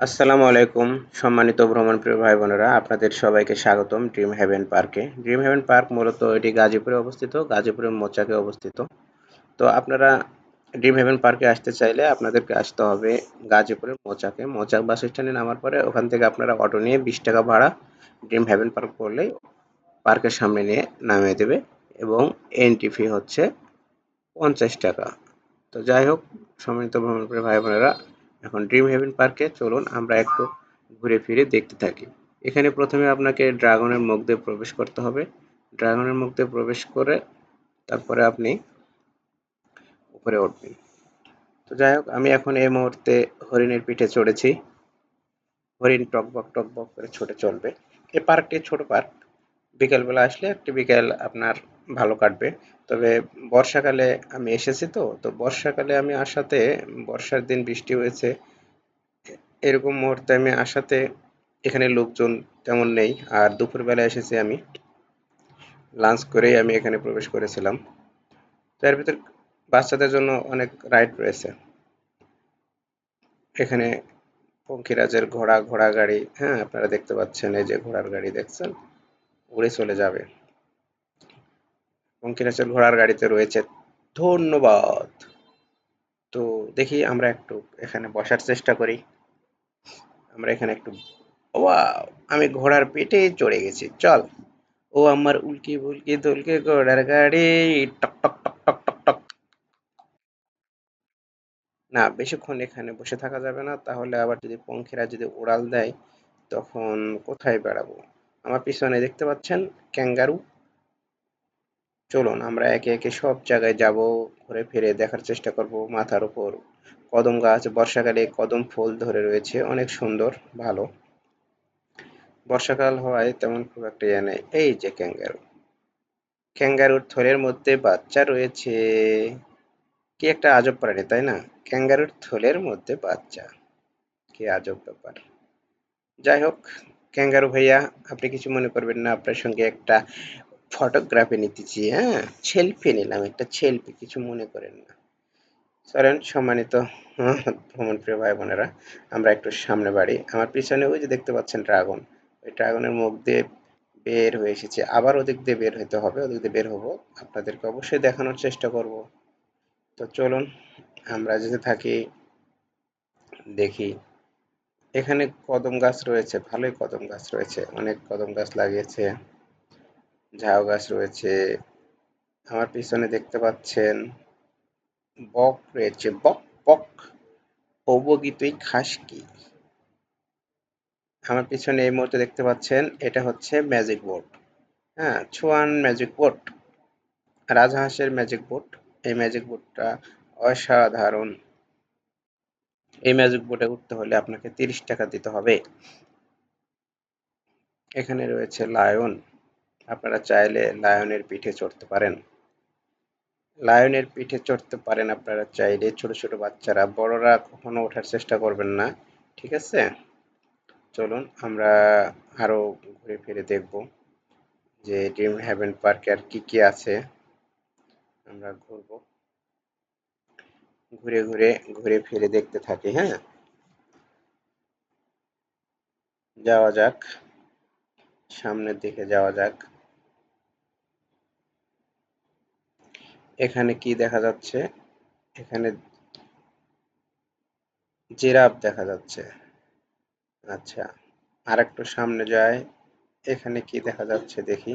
আসসালামু আলাইকুম, সম্মানিত ভ্রমণপ্রিয় ভাই বোনেরা, আপনাদের সবাইকে স্বাগতম ড্রিম হেভেন পার্কে। ড্রিম হেভেন পার্ক মূলত এটি গাজীপুরে অবস্থিত, গাজীপুরের মোচাকে অবস্থিত। তো আপনারা ড্রিম হেভেন পার্কে আসতে চাইলে আপনাদেরকে আসতে হবে গাজীপুরের মোচাকে। মোচাক বাস স্ট্যান্ডে নামার পরে ওখান থেকে আপনারা অটো নিয়ে বিশ টাকা ভাড়া ড্রিম হেভেন পার্ক করলেই পার্কের সামনে নিয়ে নামিয়ে দেবে এবং এন্ট্রি ফি হচ্ছে পঞ্চাশ টাকা। তো যাই হোক, সম্মানিত ভ্রমণপ্রিয় ভাই বোনেরা এখন ড্রিম হেভেন পার্কে চলুন আমরা একটু ঘুরে ফিরে দেখতে থাকি। এখানে প্রথমে আপনাকে ড্রাগনের মুখ দিয়ে প্রবেশ করতে হবে। ড্রাগনের মুখ দিয়ে প্রবেশ করে তারপরে আপনি উপরে উঠবেন। তো যাই হোক, আমি এখন এই মুহূর্তে হরিণের পিঠে চড়েছি। হরিণ টকবক টকবক করে ছোটে চলবে। এই পার্কটি ছোট পার্ক। বিকেলবেলা আসলে একটি বিকেল আপনার ভালো কাটবে। তবে বর্ষাকালে আমি এসেছি তো তো বর্ষাকালে আমি আসাতে বর্ষার দিন বৃষ্টি হয়েছে, এরকম মুহূর্তে আমি আসাতে এখানে লোকজন তেমন নেই, আর দুপুরবেলা এসেছি আমি, লাঞ্চ করেই আমি এখানে প্রবেশ করেছিলাম। তো এর ভিতর বাচ্চাদের জন্য অনেক রাইড রয়েছে। এখানে পঙ্খিরাজের ঘোড়া ঘোড়া গাড়ি হ্যাঁ আপনারা দেখতে পাচ্ছেন, এই যে ঘোড়ার গাড়ি দেখছেন, উড়ে চলে যাবে। পঙ্কিরাজের ঘোড়ার গাড়িতে রয়েছে। ধন্যবাদ। তো দেখি আমরা একটু এখানে বসার চেষ্টা করি। আমরা এখানে একটু ও আমি ঘোড়ার পেটে চড়ে গেছি। চল। ও আমার উল্কি বুলকি দুলকে ঘোড়ার গাড়ি, টক টক টক টক টক টক। না, বেশিক্ষণ এখানে বসে থাকা যাবে না। তাহলে আবার যদি পঙ্খিরা যদি উড়াল দেয়, তখন কোথায় বেড়াবো? আমার পিছনে দেখতে পাচ্ছেন ক্যাঙ্গারু। চলুন, আমরা একে একে সব জায়গায় যাব, ঘুরে ফিরে দেখার চেষ্টা করব মাথার উপর। কদম গাছ, বর্ষাকালে কদম ফুল ধরে রয়েছে, অনেক সুন্দর, ভালো। বর্ষাকাল হওয়ায় তেমন খুব একটা ইয়ে নেই। এই যে ক্যাঙ্গারু। ক্যাঙ্গারুর থলের মধ্যে বাচ্চা রয়েছে। কি একটা আজব প্রাণী, তাই না? ক্যাঙ্গারুর থলের মধ্যে বাচ্চা। কি আজব ব্যাপার। যাই হোক, ক্যাঙ্গারু ভাইয়া, আপনি কিছু মনে করবেন না? আপনার সঙ্গে একটা ফটোগ্রাফি নিতেছি হ্যাঁ? সেলফি নিলাম, একটা সেলফি কিছু মনে করেন না। চলেন, সম্মানিত ভ্রমণ প্রিয় ভাই বোনেরা আমরা একটু সামনে বাড়ি। আমার পিছনে ওই যে দেখতে পাচ্ছেন ড্রাগন। ওই ড্রাগনের মুখ দিয়ে বের হয়ে এসেছে। আবার ওদিক দিয়ে বের হইতে হবে, ওদিক দিয়ে বের হব। আপনাদেরকে অবশ্যই দেখানোর চেষ্টা করব। তো চলুন, আমরা যেতে থাকি, দেখি। এখানে কদম গাছ রয়েছে, ভালোই কদম গাছ রয়েছে, অনেক কদম গাছ লাগিয়েছে। ঝাউ গাছ রয়েছে। আমার পিছনে দেখতে পাচ্ছেন বক রয়েছে। বক বক তুই খাস কি? আমার পিছনে এই মুহূর্তে দেখতে পাচ্ছেন, এটা হচ্ছে ম্যাজিক বোর্ড হ্যাঁ ছোয়ান ম্যাজিক বোর্ড রাজহাঁসের ম্যাজিক বোর্ড এই ম্যাজিক বোর্ডটা অসাধারণ। এই ম্যাজিক বোর্ডে উঠতে হলে আপনাকে তিরিশ টাকা দিতে হবে। এখানে রয়েছে লায়ন আপনারা চাইলে লায়নের পিঠে চড়তে পারেন। লায়নের পিঠে চড়তে পারেন আপনারা চাইলে। ছোট ছোট বাচ্চারা, বড়রা কখনো ওঠার চেষ্টা করবেন না, ঠিক আছে? চলুন আমরা আরও ঘুরে ফিরে দেখব যে ড্রিম হ্যাভেন পার্কে আর কি কি আছে। আমরা ঘুরব। ঘুরে ঘুরে ঘুরে ফিরে দেখতে থাকি হ্যাঁ? যাওয়া যাক। সামনের দিকে যাওয়া যাক। এখানে কি দেখা যাচ্ছে? এখানে জিরাফ দেখা যাচ্ছে। আচ্ছা আর একটু সামনে যায়। এখানে কি দেখা যাচ্ছে দেখি?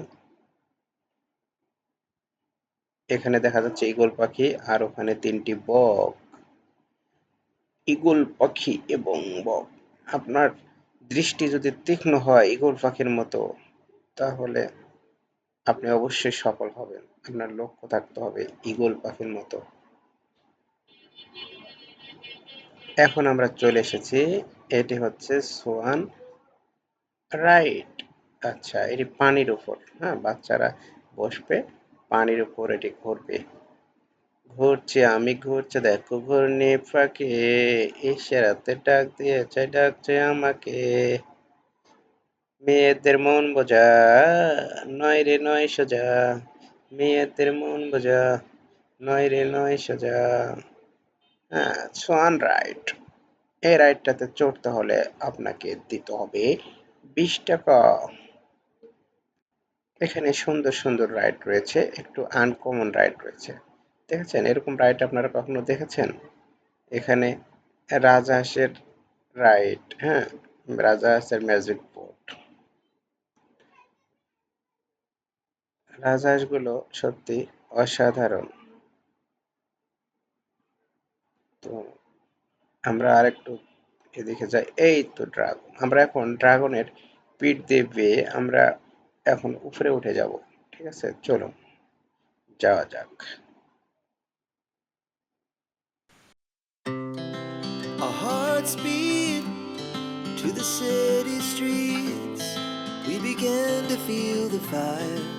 এখানে দেখা যাচ্ছে ইগল পাখি আর ওখানে তিনটি বক। ইগল পাখি এবং বক। আপনার দৃষ্টি যদি তীক্ষ্ণ হয় ইগল পাখির মতো, তাহলে আপনি অবশ্যই সফল হবেন। আপনার লক্ষ্য থাকতে হবে ইগল পাখির মতো। এখন আমরা চলে এসেছি, এটি হচ্ছে সোয়ান রাইট। আচ্ছা এটি পানির উপর হ্যাঁ বাচ্চারা বসবে, পানির উপর এটি ঘুরবে। ঘুরছে আমি, ঘুরছে, দেখো ঘূর্ণি ফাঁকে, ইশারাতে ডাক দিয়েছে, ডাকছে আমাকে। মেয়েদের মন বোঝা, নয় রে নয় সোজা। মেয়েদের মন বোঝা, নয় রে নয় সোজা। হ্যাঁ সোয়ান রাইট। এই রাইডটাতে চড়তে হলে আপনাকে দিতে হবে বিশ টাকা। এখানে সুন্দর সুন্দর রাইড রয়েছে, একটু আনকমন রাইড রয়েছে। দেখেছেন? এরকম রাইড আপনারা কখনো দেখেছেন? এখানে রাজহাঁসের রাইড হ্যাঁ রাজহাঁসের ম্যাজিক বোট রাজহাঁসগুলো সত্যি অসাধারণ। তো আমরা আরেকটু এদিকে যাই। এই তো ড্রাগন। আমরা এখন ড্রাগনের পিঠ দিয়ে বেয়ে আমরা এখন উপরে উঠে যাব। ঠিক আছে? চলো যাওয়া যাক। Beat to the city streets. We began to feel the fire.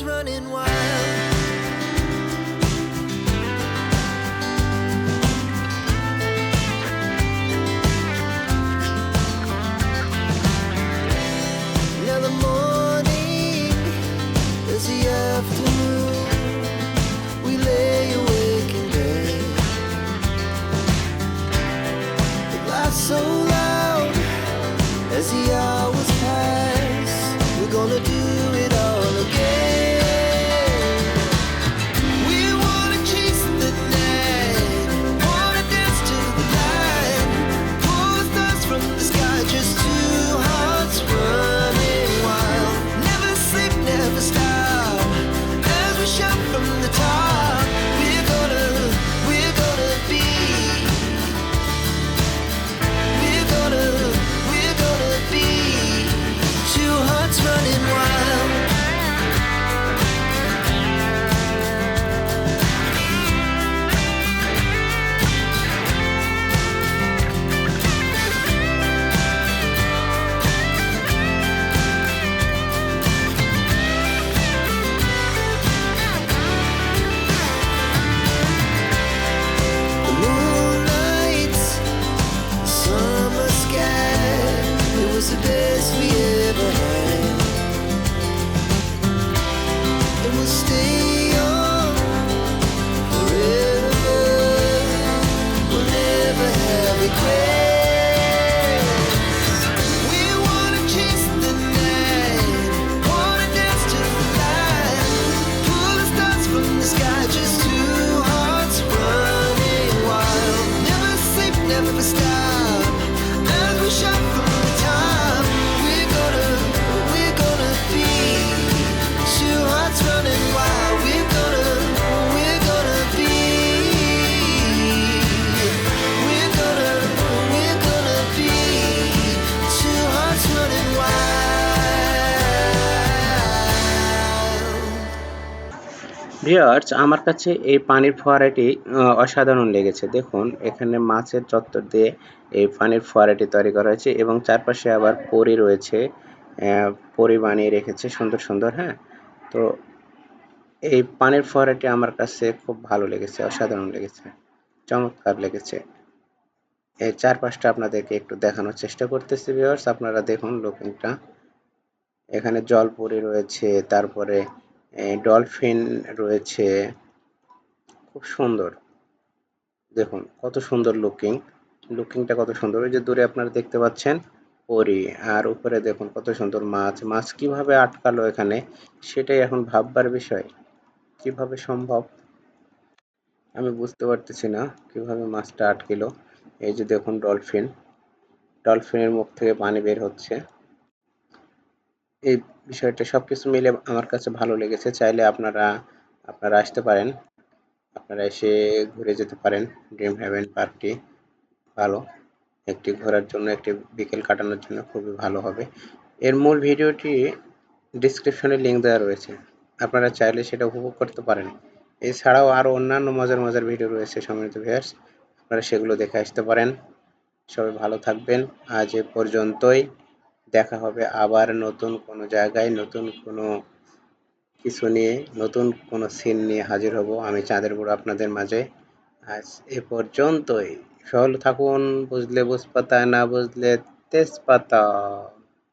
Running wild. Viewers আমার কাছে এই পানির ফোয়ারাটি অসাধারণ লেগেছে। দেখুন, এখানে মাছের চত্বর দিয়ে এই পানির ফোয়ারাটি তৈরি করা হয়েছে এবং চারপাশে আবার পরি রয়েছে পরি বানিয়ে রেখেছে সুন্দর সুন্দর হ্যাঁ? তো এই পানির ফোয়ারাটি আমার কাছে খুব ভালো লেগেছে, অসাধারণ লেগেছে, চমৎকার লেগেছে। এই চারপাশটা আপনাদেরকে একটু দেখানোর চেষ্টা করতেছি ভিউয়ার্স আপনারা দেখুন লুকিংটা এখানে জলপরি রয়েছে, তারপরে ডলফিন রয়েছে। খুব সুন্দর। দেখুন, কত সুন্দর লুকিং লুকিংটা কত সুন্দর। ওই যে দূরে আপনারা দেখতে পাচ্ছেন, পরি। আর উপরে দেখুন, কত সুন্দর মাছ। মাছ কীভাবে আটকালো এখানে, সেটাই এখন ভাববার বিষয়। কীভাবে সম্ভব? আমি বুঝতে পারতেছি না, কীভাবে মাছটা আটকিলো। এই যে দেখুন, ডলফিন। ডলফিনের মুখ থেকে পানি বের হচ্ছে। এই বিষয়টা সব কিছু মিলে আমার কাছে ভালো লেগেছে। চাইলে আপনারা আপনারা আসতে পারেন। আপনারা এসে ঘুরে যেতে পারেন। ড্রিম হ্যাভেন পার্কটি ভালো। একটি ঘোরার জন্য, একটি বিকেল কাটানোর জন্য খুবই ভালো হবে। এর মূল ভিডিওটি ডিসক্রিপশনে লিঙ্ক দেওয়া রয়েছে। আপনারা চাইলে সেটা উপভোগ করতে পারেন। এছাড়াও আরও অন্যান্য মজার মজার ভিডিও রয়েছে সম্মানিত ভিউয়ার্স আপনারা সেগুলো দেখে আসতে পারেন। সবাই ভালো থাকবেন। আজ এ পর্যন্তই। দেখা হবে আবার নতুন কোনো জায়গায়, নতুন কোনো কিছু নিয়ে, নতুন কোনো সিন নিয়ে হাজির হব আমি চাঁদের বুড়ো আপনাদের মাঝে। আজ এ পর্যন্তই। সহল থাকুন, বুঝলে বুঝপাতা, না বুঝলে তেজপাতা।